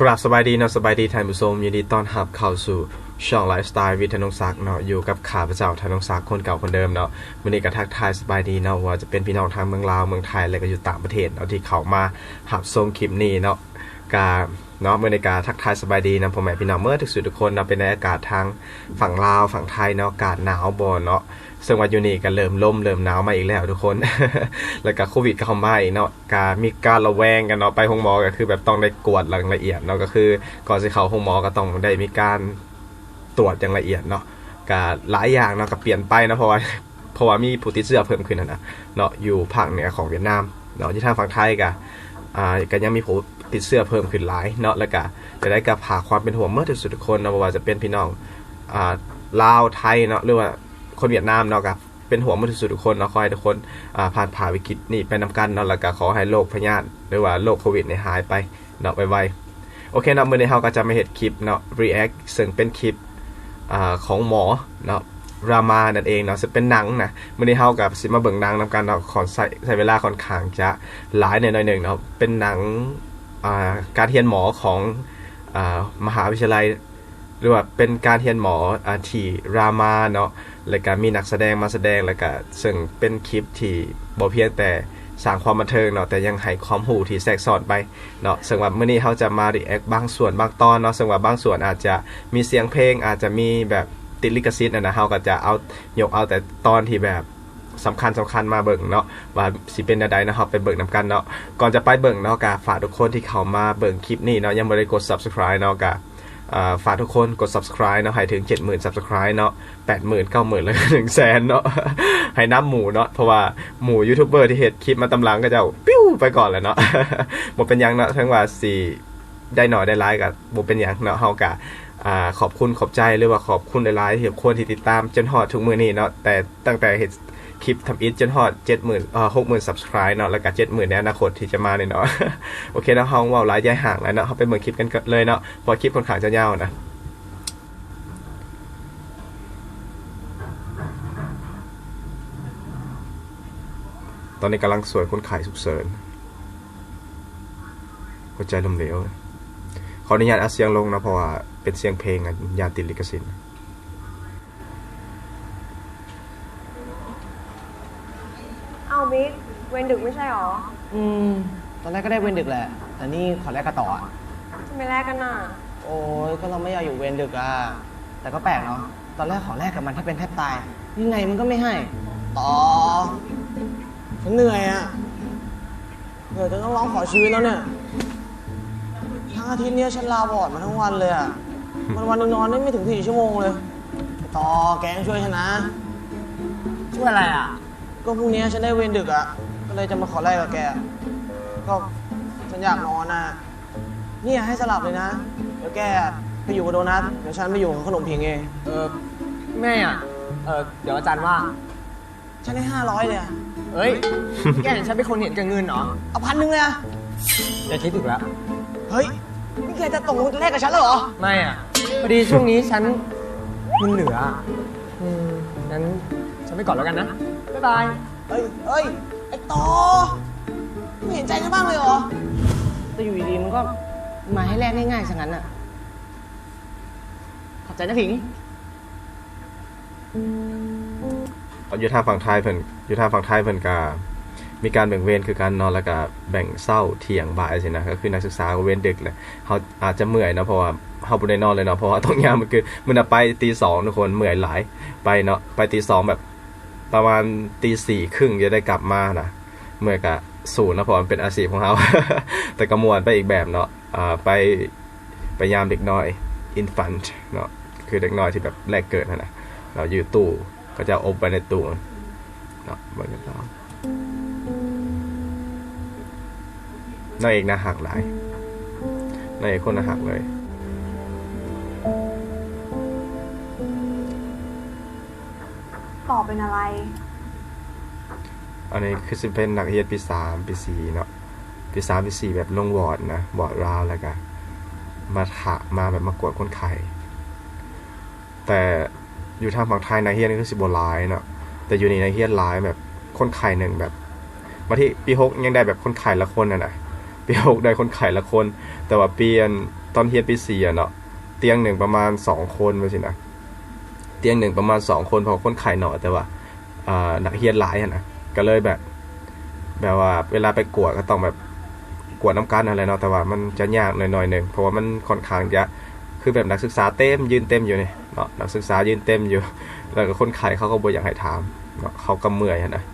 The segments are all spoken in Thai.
กราบสบายดีเนาะสบายดีท่านผู้ชมยินดีต้อนรับเข้าสู่ช่องไลฟ์สไตล์วิทย์ธนงศักดิ์เนาะอยู่กับข้าพเจ้าธนงศักดิ์คนเก่าคนเดิมเนาะวันนี้ก็ทักทายสบายดีเนาะว่าจะเป็นพี่น้องทางเมืองลาวเมืองไทยและก็อยู่ต่างประเทศเนาะที่เขามาหับชมคลิปนี้เนาะกาเนาะเมื่อในการทักทายสบายดีนะพ่อแม่พี่น้องเมื่อทุกสุดทุกคนเนาะเป็นในอากาศทางฝั่งลาวฝั่งไทยเนาะอากาศหนาวบ่เนาะ ซึ่งวันอยู่นี่ก็เริ่มล่มเริ่มหนาวมาอีกแล้วทุกคน แล้วก็โควิดก็เข้ามาอีกเนาะการมีการระแวงกันเนาะไปห้องหมอก็คือแบบต้องได้กวดอย่างละเอียดเนาะก็คือก่อนจะเข้าห้องหมอก็ต้องได้มีการตรวจอย่างละเอียดเนาะก็หลายอย่างเนาะก็เปลี่ยนไปนะเพราะว่าเพราะว่ามีผู้ติดเชื้อเพิ่มขึ้นนะเนาะอยู่ภาคเหนือของเวียดนามเนาะที่ทางฝั่งไทยก็อ่าก็ยังมีผู้ติดเชื้อเพิ่มขึ้นหลายเนาะแล้วก็จะได้กับผาความเป็นห่วงเมื่อที่สุดทุกคนเนาะว่าจะเป็นพี่น้องอ่าลาวไทยเนาะหรือว่า คนเวียดนามเนาะกับเป็นห่วงมือที่สุดทุกคนเนาะขอให้ทุกคนอ่าผ่านผ่าวิกฤตนี้ไปนำกันเนาะแล้วก็ขอให้โรคพยาธิหรือว่าโรคโควิดเนี่ยหายไปเนาะไวๆโอเคเนาะมื้อนี้เราก็จะมาเฮ็ดคลิปเนาะ react ซึ่งเป็นคลิปอของหมอเนาะรามานั่นเองเนาะจะเป็นหนังนะมื้อนี้เฮากับสิมาเบิ่งหนังนำกันเนาะขอใช้ใช้เวลาค่อนข้างจะหลายหน่อยๆหนึงเนาะเป็นหนังการเรียนหมอของอมหาวิทยาลัย รือว่าเป็นการเรียนหมออาที่รามาเนาะแล้วก็มีนักแสดงมาแสดงแล้วก็ซึ่งเป็นคลิปที่บ่เพียงแต่สร้างความบันเทิงเนาะแต่ยังให้ความรู้ที่แทรกซ้อนไปเนาะซึ่งว่ามื้อนี้เราจะมา react บางส่วนบางตอนเนาะซึ่งว่าบางส่วนอาจจะมีเสียงเพลง อาจจะมีแบบติดลิขสิทธิ์นะนะเราก็จะเอายกเอาแต่ตอนที่แบบสำคัญสำคัญมาเบิ่งเนาะว่าสิเป็นใดๆนะครับไปเบิ่งนํกันเนาะก่อนจะไปเบิ่งเนาะก็ฝากทุกคนที่เข้ามาเบิ่งคลิปนี้เนาะยังบ่ได้กด subscribe เนาะก็อ่า ฝากทุกคนกด subscribe เนาะให้ถึง 70,000 subscribe เนาะ80,000 90,000แล้วก็1แสนเนาะให้น้ำหมูเนาะเพราะว่าหมูยูทูบเบอร์ที่เฮ็ดคลิปมาตำลังก็จะปิ้วไปก่อนแหล้วเนาะบ่เป็นยังเนาะทั้งว่าสิได้หน่อยได้หลายก็บ่เป็นหยังเนาะเฮาก็อ่าขอบคุณขอบใจหรือว่าขอบคุณหลายๆที่คนที่ติดตามจนฮอดทุกมื้อนี้เนาะแต่ตั้งแต่เฮ็ด คลิปทำอิทจนฮอด70,000เอ่อ60,000 subscribe เนาะแล้วก็70,000ในอนาคตที่จะมาเนี่ยเนาะโอเคนะเฮาเว้าหลายยายห่างแล้วเนาะเฮาไปเบิ่งคลิปกันเลยเนาะพราะคลิปค่อนข้างจะยาวนะตอนนี้กำลังสวยคนขายสุกเสริญหัวใจลมเหลวขออนุญาตอัดเสียงลงนะเพราะว่าเป็นเสียงเพลงอะยานติดลิขสิทธิ์ เอาบิ๊ก เวนดึกไม่ใช่หรออืม ตอนแรกก็ได้เวรดึกแหละ แต่นี่ขอแลกกระต่ออะทำไมแลกกันน่ะ โอ้ยก็เราไม่อยากอยู่เวรดึกอะแต่ก็แปลกเนาะ ตอนแรกขอแลกกับมันถ้าเป็นแทบตาย ยังไงมันก็ไม่ให้ ต่อ ฉันเหนื่อยอะเหนื่อยจนต้องร้องขอชีวิตแล้วเนี่ย ทั้งอาทิตย์เนี้ยฉันลาบอดมาทั้งวันเลยอะวันวันๆหนึงนอนได้ไม่ถึงสี่ชั่วโมงเลย ต่อแกต้องช่วยฉันนะ ช่วยอะไรอะ ก็พรุ่งนี้ฉันได้เวรดึกอะ ก็เลยจะมาขอแลกกับแก ก็ฉันอยากนอนอะเนี่ยให้สลับเลยนะ เดี๋ยวแกไปอยู่กับโดนัท เดี๋ยวฉันไปอยู่กับขนมผิงเอง เออแม่อะ เออเดี๋ยวอาจารย์ว่า ฉันได้ห้าร้อยเลยอะเอ้ย แกเห็นฉันเป็นคนเห็นแกับเงินเหรอ เอาพันหนึ่งเลยอะอย่าคิดถึงแล้ว เฮ้ย นี่แกจะตกลงแลกกับฉันแล้วเหรอ ไม่อะ พอดีช่วงนี้ฉันมันเหลืออะอืมงั้นฉันไปก่อนแล้วกันนะ บ๊ายบายเอ้ยเอ้ย ไอ้ต่อไม่เห็นใจกันบ้างเลยเหรอ แต่อยู่ดีๆมันก็มาให้แลกง่ายๆซะงั้นอะ ขอบใจนะผิง อยู่ทางฝั่งไทยเพิ่นอยู่ทางฝั่งไทยเพิ่นก็มีการแบ่งเวรคือการนอนแล้วก็แบ่งเช้าเที่ยงบ่ายสินะก็คือนักศึกษาก็เวรดึกแหละเขาอาจจะเมื่อยเนาะเพราะว่าเฮาบ่ได้นอนเลยเนาะเพราะว่าต้องยามมันคือมันนะไปตีสองทุกคนเมื่อยหลายไปเนาะไปตีสองแบบ ประมาณตีสี่ครึ่งจะได้กลับมานะเมื่อก็สูนย์นะเพราะมันเป็นอาชีพของเขาแต่ก็ม่วนไปอีกแบบเนาะอ่าไปไปยามเด็กน้อย infant เนาะคือเด็กน้อยที่แบบแรกเกิดนะนะเราอยู่ตู้ก็จะอบไปในตู้เนาะเบิ่งกันต่อนางเอกน่าหักหลายนางเอกคนน่าหักเลย เป็นอะไร อันนี้คือสิเป็นนักเรียนปีสามปีสี่เนาะปีสามปีสี่แบบลงวอร์ดนะวอร์ดราวแล้วก็มาถะมาแบบมากวดคนไข้แต่อยู่ทางฝั่งไทยนายเฮียนี่คือสิบหลายเนาะแต่อยู่ในนายเฮียหลายแบบคนไข้หนึ่งแบบบาที่ปีหกยังได้แบบคนไข้ละคนน่ะนะปีหกได้คนไข้ละคน แต่ว่าเปีอันตอนเฮียนปีสี่เนาะเตียงหนึ่งประมาณสองคนไปสินะ ตียงหนึ่งประมาณสองคนเพอคนไข้หน่อยแต่ว่าอ่านักเฮียนหลายนะก็เลยแบบ แบบว่า เวลาไปกวดก็ต้องแบบกวดน้ำกันอะไรเนาะแต่ว่ามันจะยากหน่อยๆหนึ่งเพราะว่ามันค่อนข้างจะคือแบบนักศึกษาเต็มยืนเต็มอยู่นี่เนาะนักศึกษายืนเต็มอยู่ แล้วก็คนไข้เขาก็บ่อยากให้ถามเนาะเขาก็เมื่อยนะ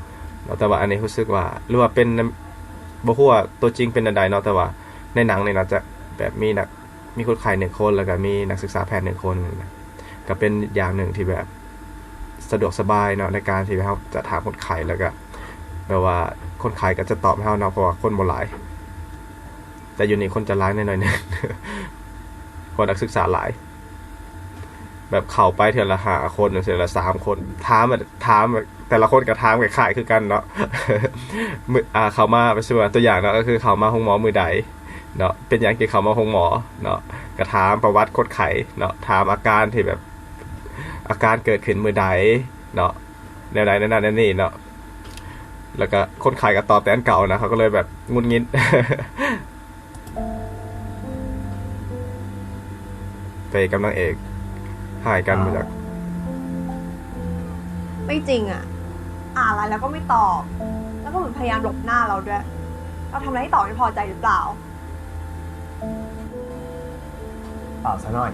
เนาะแต่ว่าอันนี้รู้สึกว่าหรือว่าเป็นบ่ฮู้ว่าตัวจริงเป็นอันใดเนาะแต่ว่าในหนังเนี่ยนะจะแบบมีนักมีคนไข้หนึ่งคนแล้วก็มีนักศึกษาแพทย์หนึ่งคนนะ ก็เป็นอย่างหนึ่งที่แบบสะดวกสบายเนาะในการที่เราจะถามคนไข้แล้วก็แบบว่าคนไข้ก็จะตอบให้เราเนาะเพราะว่าคนบ่หลาย แต่อยู่นี่คนจะร้ายหน่อยๆหนึงคนนักศึกษาหลาย แบบเข้าไปเทือละหาคนเทือละสามคนถามแบบถามแบบแต่ละคนกับถามกับขายคือกันเนาะมืออ่าเขามาไปส่วนตัวอย่างเนาะก็คือเขามาห้องหมอมือใดเนาะเป็นอย่างที่เขามาห้องหมอเนาะกระถามประวัติคนไข้เนาะถามอาการที่แบบ อาการเกิดขึ้นมือใดเนาะแนวใดแนวนั้นแนวนี่เนาะแล้วก็คนไข้ก็ตอบแต่อันเก่านะเขาก็เลยแบบงุนงินไปกำลังเอกหายกันมาจากไม่จริงอะอ่านอะไรแล้วก็ไม่ตอบ แล้วก็เหมือนพยายามหลบหน้าเราด้วย เราทำอะไรให้ตอบไม่พอใจหรือเปล่าเปล่าซะหน่อย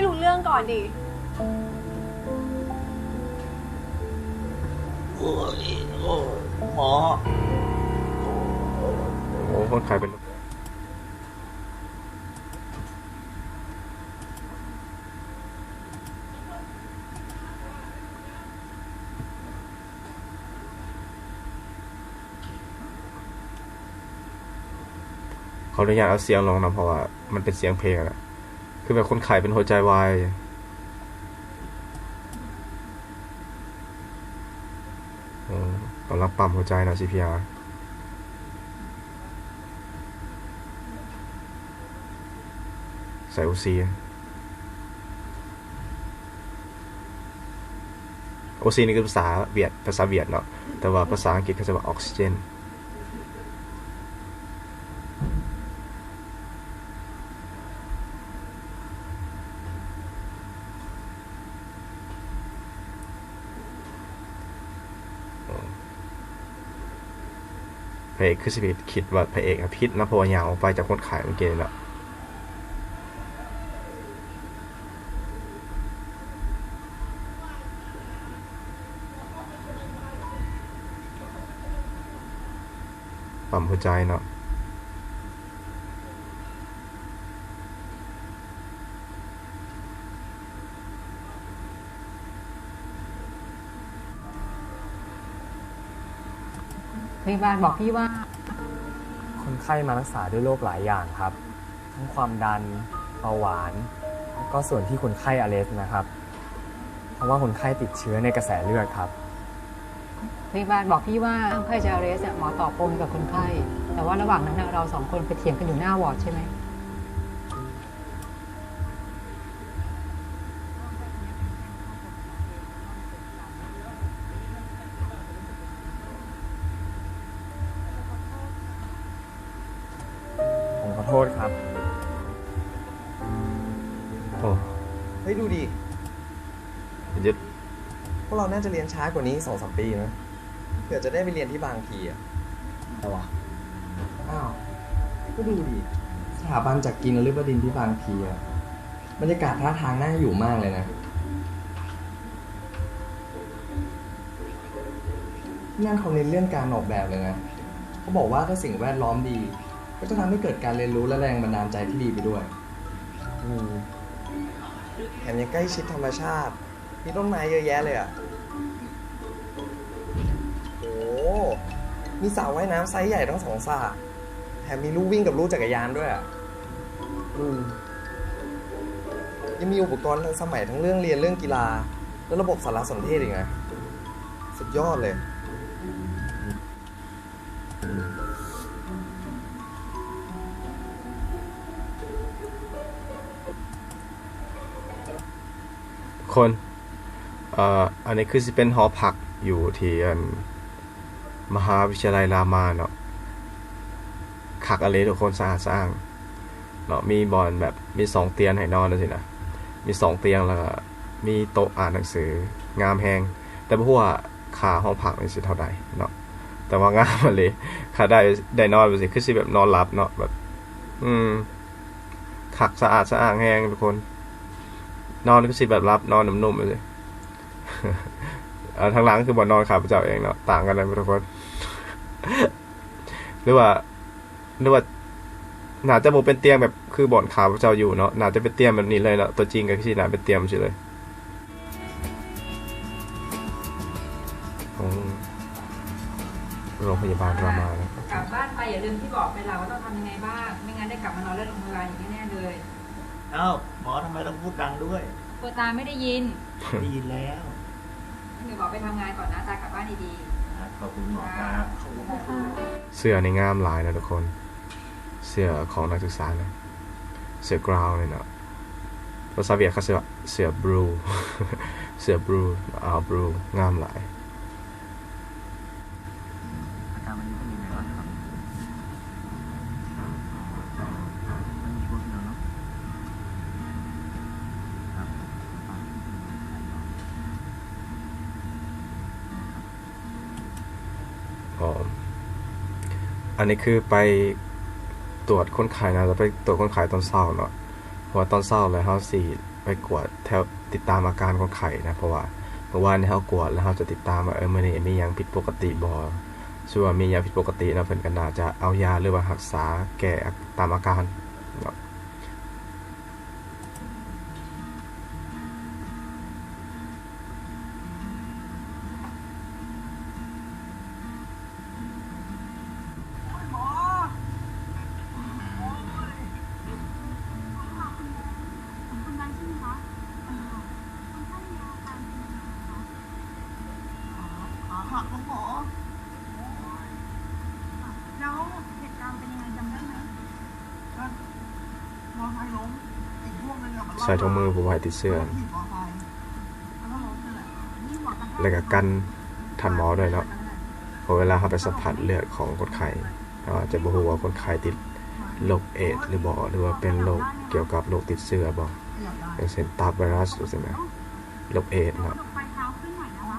ให้รู้เรื่องก่อนดิ โอ้ยโอ้หมอโอ้คนขายเป็นเขาอนุญาตเอาเสียงลงนะเพราะว่ามันเป็นเสียงเพลงอะ คือแบบคนขายเป็นหัวใจวายโอ้กำลังปั๊มหัวใจนะ CPR ใส่โอซีโอซีนี่คือภาษาเวียดภาษาเวียดเนาะแต่ว่าภาษาอังกฤษเขาจะว่าออกซิเจน ระเอกคือสิบคิดว่าพระเอกอะพิษนะพวยาวไปจากคนขายเมื่อกี้นี่แหละปั๊มหัวใจเนาะ พยาบาลบอกพี่ว่า คนไข้มารักษาด้วยโรคหลายอย่างครับ ทั้งความดันเบาหวานแล้วก็ส่วนที่คนไข้อเลสนะครับ เพราะว่าคนไข้ติดเชื้อในกระแสเลือดครับ พยาบาลบอกพี่ว่าคนไข้จะเลสเนี่ยหมอตอบโอนกับคนไข้ แต่ว่าระหว่างนั้นน่ะเราสองคนไปเถียงกันอยู่หน้าวอร์ดใช่ไหม เฮ้ยดูดิยึดพวกเราน่าจะเรียนช้ากว่านี้สองสามปีนะเผื่อจะได้ไปเรียนที่บางพีอะเอาวะอ้าวก็ดูดิสถาบันจากกินฤบดินทร์ที่บางพีอะบรรยากาศท่าทางน่าอยู่มากเลยนะที่นั่นเขาเน้นเรื่องการออกแบบเลยนะเขาบอกว่าถ้าสิ่งแวดล้อมดี ก็จะทำให้เกิดการเรียนรู้และแรงบันดาลใจที่ดีไปด้วย อืม แถมยังใกล้ชิดธรรมชาติ มีต้นไม้เยอะแยะเลยอะโอ้มีสระว่ายน้ำไซส์ใหญ่ทั้งสองสระแถมมีลู่วิ่งกับลู่จักรยานด้วยอะอืมยังมีอุปกรณ์ทันสมัยทั้งเรื่องเรียนเรื่องกีฬา และระบบสารสนเทศอีกนะสุดยอดเลย คนเอ่ออันนี้คือสิเป็นหอพักอยู่ที่มหาวิทยาลัยรามาเนาะคักอะไรทุกคนสะอาดสะอ้างเนาะมีบอลแบบมีสองเตียงให้นอนนะสินะมีสองเตียงแล้วก็มีโต๊ะอ่านหนังสืองามแฮงแต่บ่ฮู้ว่าค่าห้องพักนี่สิเท่าใดเนาะแต่ว่างามเลยค่าได้ได้นอนไปสิคือสิแบบนอนหลับเนาะแบบ อืมคักสะอาดสะอ้างแฮงทุกคน นอนก็สิแบบรับนอนนุ่มๆไปเลยเอ่อทางหลังคือบ่อนนอนขาพระเจ้าเองเนาะต่างกันเลยทุกคนหรือว่าหรือว่าหนาจะโมเป็นเตียงแบบคือบ่อนขาพระเจ้าอยู่เนาะหนาจะเป็นเตียงแบบนี้เลยเนาะตัวจริงก็คือน่าเป็นเตียงใช่เลยของโรงพยาบาลรามานะกลับบ้านไปอย่าลืมที่บอกไปเราว่าต้องทำยังไงบ้าง ไม่งั้นได้กลับมานอนเล่นโรงพยาบาลอย่างนี้แน่เลย เอ้าหมอทำไมต้องพูดดังด้วยเปิดตาไม่ได้ยินได้ยินแล้วเดี๋ยวบอกไปทำงานก่อนนะตากลับบ้านดีขอบคุณหมอๆครับขอบคุณค่ะเสื้อในงามหลายนะทุกคน เสื้อของนักศึกษาเลย เสื้อกราวเลยเนาะภาษาเวียดเขาเสื้อว่าเสื้อบลู เสื้อบลูอ่าบลูงามหลาย อาการวันนี้เป็นยังไงบ้างครับมันมีช่วงที่เราเนาะครับฟังที่คุณหมอใช้ก่อน อ๋ออันนี้คือไปตรวจคนไข้นะจะไปตรวจคนไข้ตอนเช้าเนาะเพราะว่าตอนเช้าเลยเขาสี่ไปกวดแถวติดตามอาการคนไข้นะเพราะว่าเมื่อวานนี้เขากวดแล้วเขาจะติดตามว่าเออมื่อนี้มียังผิดปกติบ่ส่วนว่ามียังผิดปกตินะเพิ่นก็น่าจะเอายาหรือว่ารักษาแก้ตามอาการเนาะ แล้วเหตุการณ์เป็นยังไงจำได้ไหม มอไซค์ล้มอีกพวกนึงอะมัน ใส่ถุงมือผู้ไว้ติดเสื้อขี่มอไซค์แล้วก็ล้มนั่นแหละนี่หมอกระแทกแล้วก็กันทันหมอด้วยเนาะเพอเวลาเขาไปสัมผัสเลือดของคนไข้เขาอาจจะบ่ฮู้ว่าคนไข้ติดโรคเอดส์หรือบ่หรือว่าเป็นโรคเกี่ยวกับโรคติดเชื้อบ่อย่างเช่นตับไวรัสหรือใช่ไหมโรคเอดส์กเนาะระดกปลายเท้าขึ้นหน่อยนะคะ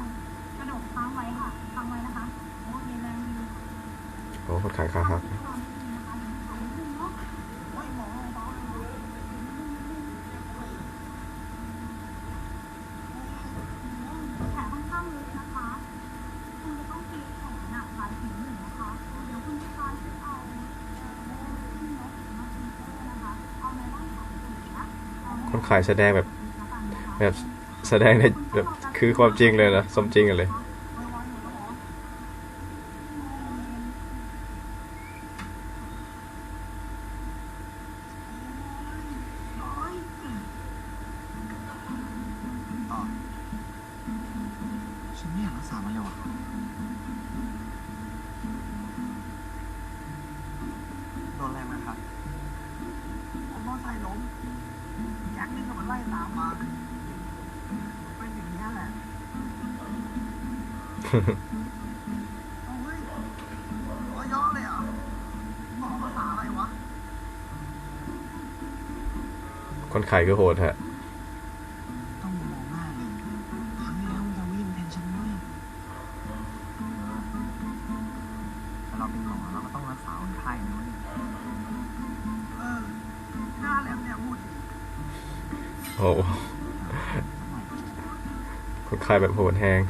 กระดกค้างไว้ค่ะค้างไว้นะคะโอ้มีแรงดี โอ้คนไข้ขาหัก แผลค่อนข้างลึกนะคะคุณจะต้องตีแผลหนักหลายถึงหนึ่งนะคะ เดี๋ยวคุณจะตายที่เอาเอ่อที่นกมาตีเตอร์นะคะ เอาไนล่อนสองสีนะ ถ่ายแสดงแบบ แบบแสดงในแบบคือความจริงเลยนะสมจริงกันเลย ฉันไม่อยากรักษามันเลยว่ะ โดนอะไรมาครับ ผมมอไซค์ล้มแจ็คนี่ก็มันไล่ตามมาเป็นอย่างนี้ยแหละโอ้ยโอ้ยย่อเลยเหรอะหมอภาษาอะไรวะ คนไข้ก็โหดฮะ ต้องมองหน้าเลยครั้งที่แล้วมันจะวิ่งแทนฉันด้วยแต่เราเป็นหม อเราก็ต้องรักษาคนไข้นะเว้ยเออหน้าแหลมเนี่ยพูดดิโอ้โหสักหน่อยคนไข้แบบโหดแฮง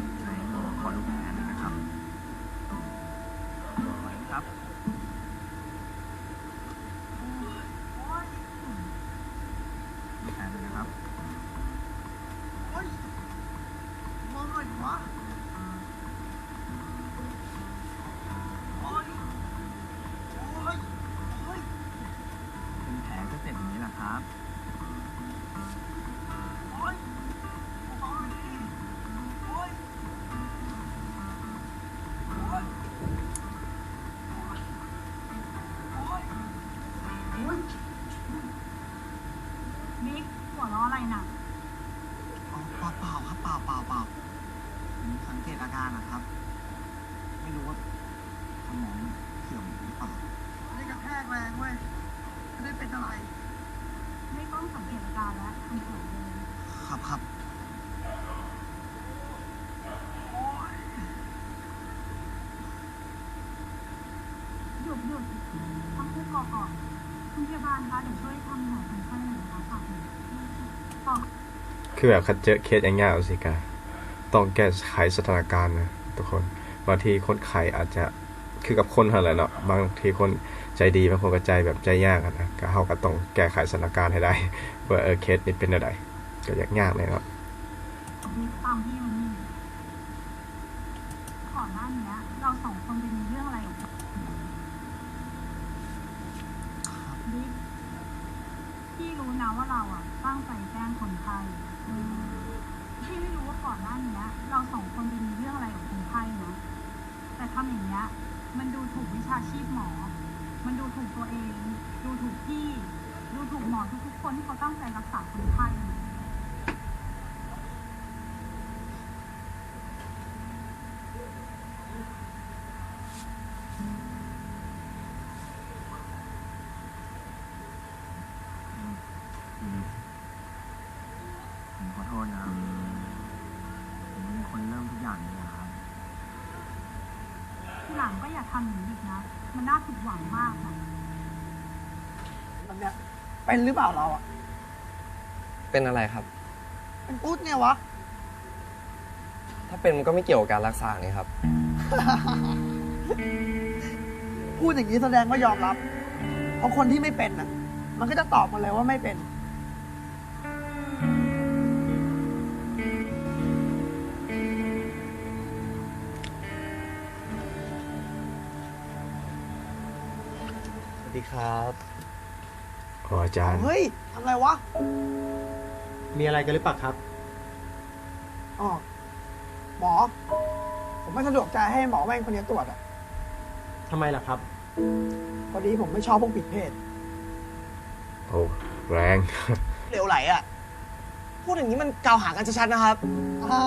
หยุดหยุดทั้งคู่ก่อก่อนคุณพยาบาลคะเดี๋ยวช่วยทำแผลคนไข้หน่อยนะคะฝากหน่อยต่อคือแบบคัดเจอเคสอย่างเงี้ยเอาสิกะต้องแก้ไขสถานการณ์นะทุกคนบางทีคนไข้อาจจะคือกับคนเท่าไหร่เนาะบางทีคนใจดีบางคนก็ใจแบบใจยากอะนะก็เฮาก็ต้องแก้ไขสถานการณ์ให้ได้ว่าเออเคสนี้เป็นอะไรก็ยากยากเลยเนาะตามที่มันนี่ก่อน้านหน้านี้เราสองคนไปมีเรื่องอะไรกับคนไข้นะ แต่ทำอย่างเงี้ย มันดูถูกวิชาชีพหมอ มันดูถูกตัวเอง ดูถูกพี่ ดูถูกหมอทุกๆคนที่เขาตั้งใจรักษาคนไข้ หลังก็อย่าทำอย่างนี้อีกนะ มันน่าผิดหวังมากนะแบบเนี้ยเป็นหรือเปล่าเราอะ เป็นอะไรครับ เป็นปุ๊ดเนี่ยวะ ถ้าเป็นมันก็ไม่เกี่ยวกับการรักษานี่ครับ พูดอย่างนี้แสดงว่ายอมรับ เพราะคนที่ไม่เป็นอะ มันก็จะตอบมาเลยว่าไม่เป็น ดีครับอ๋ออาจารย์ เฮ้ยทำอะไรวะมีอะไรกันหรือเปล่าครับ อ๋อหมอ ผมไม่สะดวกใจให้หมอแม่งคนนี้ตรวจอะทำไมล่ะครับ พอดีผมไม่ชอบพวกผิดเพศโอ้แรง เหลวไหลอะ พูดอย่างนี้มันกล่าวหากันชัดๆนะครับ อ้า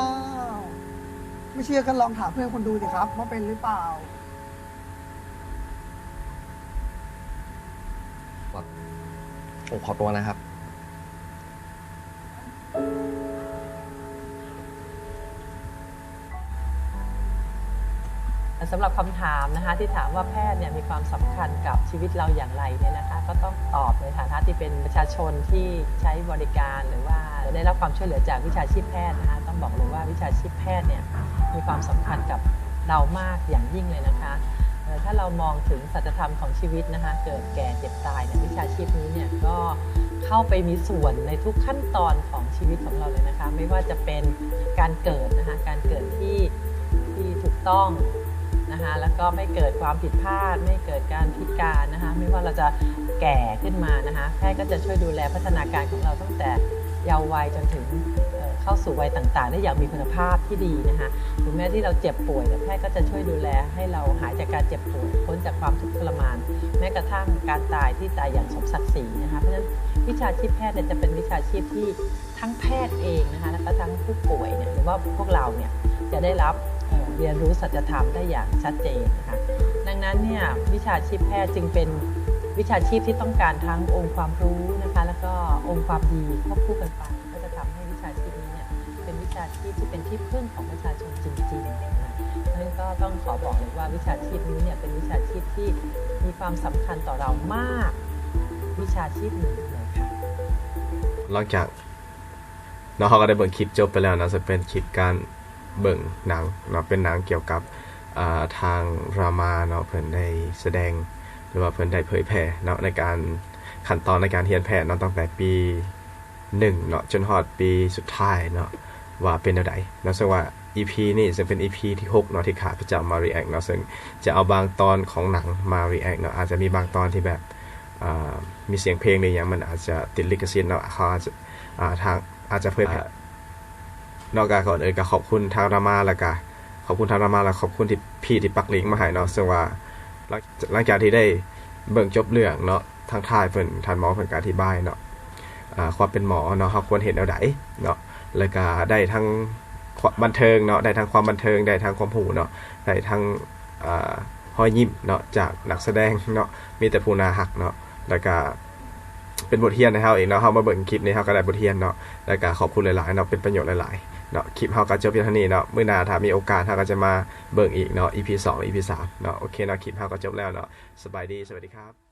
ว ไม่เชื่อกันลองถามเพื่อนคนดูสิครับว่าเป็นหรือเปล่า ผมขอตัวนะครับ สำหรับคำถามนะคะที่ถามว่าแพทย์เนี่ยมีความสำคัญกับชีวิตเราอย่างไรเนี่ยนะคะก็ต้องตอบในฐานะที่เป็นประชาชนที่ใช้บริการหรือว่าได้รับความช่วยเหลือจากวิชาชีพแพทย์นะคะต้องบอกเลยว่าวิชาชีพแพทย์เนี่ยมีความสำคัญกับเรามากอย่างยิ่งเลยนะคะ ถ้าเรามองถึงสัจธรรมของชีวิตนะคะ เกิดแก่เจ็บตายเนี่ยวิชาชีพนี้เนี่ยก็เข้าไปมีส่วนในทุกขั้นตอนของชีวิตของเราเลยนะคะ ไม่ว่าจะเป็นการเกิดนะคะการเกิดที่ที่ถูกต้องนะคะแล้วก็ไม่เกิดความผิดพลาด ไม่เกิดการพิการนะคะ ไม่ว่าเราจะแก่ขึ้นมานะคะแพทย์ก็จะช่วยดูแลพัฒนาการของเราตั้งแต่เยาว์วัยจนถึง เข้าสู่วัยต่างๆ ได้อย่างมีคุณภาพที่ดีนะคะถึงแม้ที่เราเจ็บป่วยแต่แพทย์ก็จะช่วยดูแลให้เราหายจากการเจ็บป่วยพ้นจากความทุกข์ทรมาน แม้กระทั่งการตายที่ตายอย่างสมศักดิ์ศรีนะคะเพราะฉะนั้นวิชาชีพแพทย์เนี่ยจะเป็นวิชาชีพที่ทั้งแพทย์เองนะคะแล้วก็ทั้งผู้ป่วยเนี่ยหรือว่าพวกเราเนี่ยจะได้รับเอ่อเรียนรู้สัจธรรมได้อย่างชัดเจนนะคะดังนั้นเนี่ยวิชาชีพแพทย์จึงเป็นวิชาชีพที่ต้องการทั้งองค์ความรู้นะคะแล้วก็องค์ความดีควบคู่กันไป ชีพที่เป็นที่พึ่งของประชาชนจริงๆนะคะนั้นก็ต้องขอบอกเลยว่าวิชาชีพนี้เนี่ยเป็นวิชาชีพที่มีความสำคัญต่อเรามาก วิชาชีพหนึ่งเลยค่ะหลังจากเนาะเขาก็ได้เบิ่งคลิปจบไปแล้วนะจะเป็นคลิปการเบิ่งหนังเนาะเป็นหนังเกี่ยวกับาทางรามาเนาะเพิ่นได้แสดงหรือว่าเพิ่นได้เผยแพร่เนาะในการขั้นตอนในการเรียนแพทย์เนาะตั้งแต่ปี1เนาะจนฮอดปีสุดท้ายเนาะ ว่าเป็นแนวใดเนาะซึ่งว่า EP นี่จะเป็น EP ที่6เนาะที่ขาพระเจ้ามา react เนาะซึ่งจะเอาบางตอนของหนังมา react เนาะอาจจะมีบางตอนที่แบบอ่ามีเสียงเพลงในอย่างมันอาจจะติดลิขสิทธิ์เนาะเขาอาจจะอ่าทางอาจจะเพิ่มนอกจากก่อนเอ่ยก็ขอบคุณทางรามาแล้วก็ขอบคุณทางรามาแล้วขอบคุณที่พี่ที่ปักลิงก์มาให้เนาะซึ่งว่าหลังหลังจากที่ได้เบิ่งจบเรื่องเนาะทางท้ายเพิ่นท่านหมอเพิ่นก็อธิบายเนาะอ่าความเป็นหมอเนาะเขาควรเห็นแนวใดเนาะ แล้วก็ได้ทั้งบันเทิงเนาะได้ทั้งความบันเทิงได้ทั้งความหูเนาะได้ทั้งห้อยยิ้มเนาะจากนักแสดงเนาะมีแต่ผู้นาฮักเนาะแล้วก็เป็นบทเรียนให้เฮาเองเนาะเฮามาเบิ่งคลิปนี้เฮาก็ได้บทเรียนเนาะแล้วก็ขอบคุณหลายๆเนาะเป็นประโยชน์หลายๆเนาะคลิปเฮาก็จบเพียงเท่านี้เนาะมื้อหน้าถ้ามีโอกาสเฮาก็จะมาเบิ่งอีกเนาะ EP 2 EP 3เนาะโอเคเนาะคลิปเฮาก็จบแล้วเนาะสบายดีสวัสดีครับ